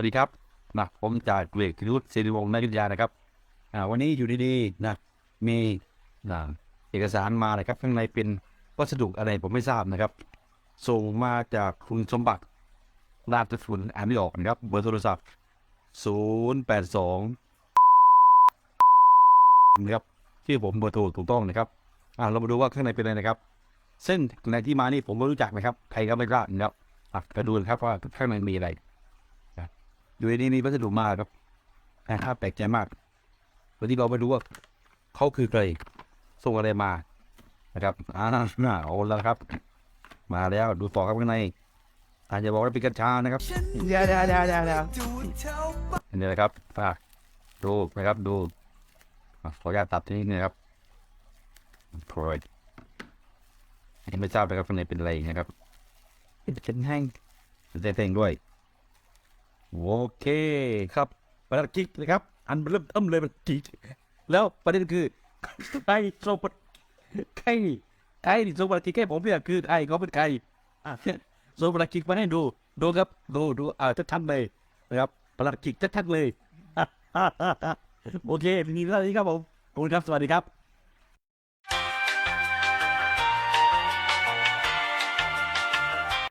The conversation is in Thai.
วัสดีครับนะผมจ่าเวกรุษศิริวงศ์นายุทธยานะครับอ่าวันนี้อยู่ดีๆนะมีนะเอกสารมานะครับ ข้างในเป็นวัสดุอะไรผมไม่ทราบนะครับ ส่งมาจากคุณสมบัติราชสุนอ่านไม่ออกนะครับเบอร์โทรศัพท์ 0 8 2นะครับชื่อผมเบอร์โทรถูกต้องนะครับอ่าเรามาดูว่าข้างในเป็นอะไรนะครับ เส้นในที่มานี่ผมไม่รู้จักนะครับ ใครก็ไม่กล้านะครับอะไปดูนะครับว่าข้างในมีอะไร อยู่ดีๆมีวัสดุมาครับนะครับแปลกใจมากวันที่เราไม่รู้ว่าเขาคือใครส่งอะไรมา นะครับอ่าน่าเอาแล้วครับ มาแล้วดูต่อครับข้างในอาจจะบอกว่าเป็นกัญชานะครับเดี๋ยวเดี๋ยวเดี๋ยวเดี๋ยวเดี๋ยวอันนี้นะครับฝากดูนะครับดูอะขออนุญาตตัดที่นี่นะครับโปรยยังไม่ทราบนะครับข้างในเป็นอะไรนะครับเป็นแห้งเป็นเต้งๆด้วย โอเคครับภารกิจนะครับ อันเริ่มต้นเลยภารกิจแล้วประเด็นคือใครส่งภารใครใครที่ส่งภารกิจให้ผมเนี่ยคือใครเขาเป็นใครอะส่งภารกิจมาให้ดูดูครับดูดูอ่าชัดๆเลยนะครับภารกิกจชัดๆเลยโอเคมีเรื่องนี้ครับผมขอบคุณครับ สวัสดีครับ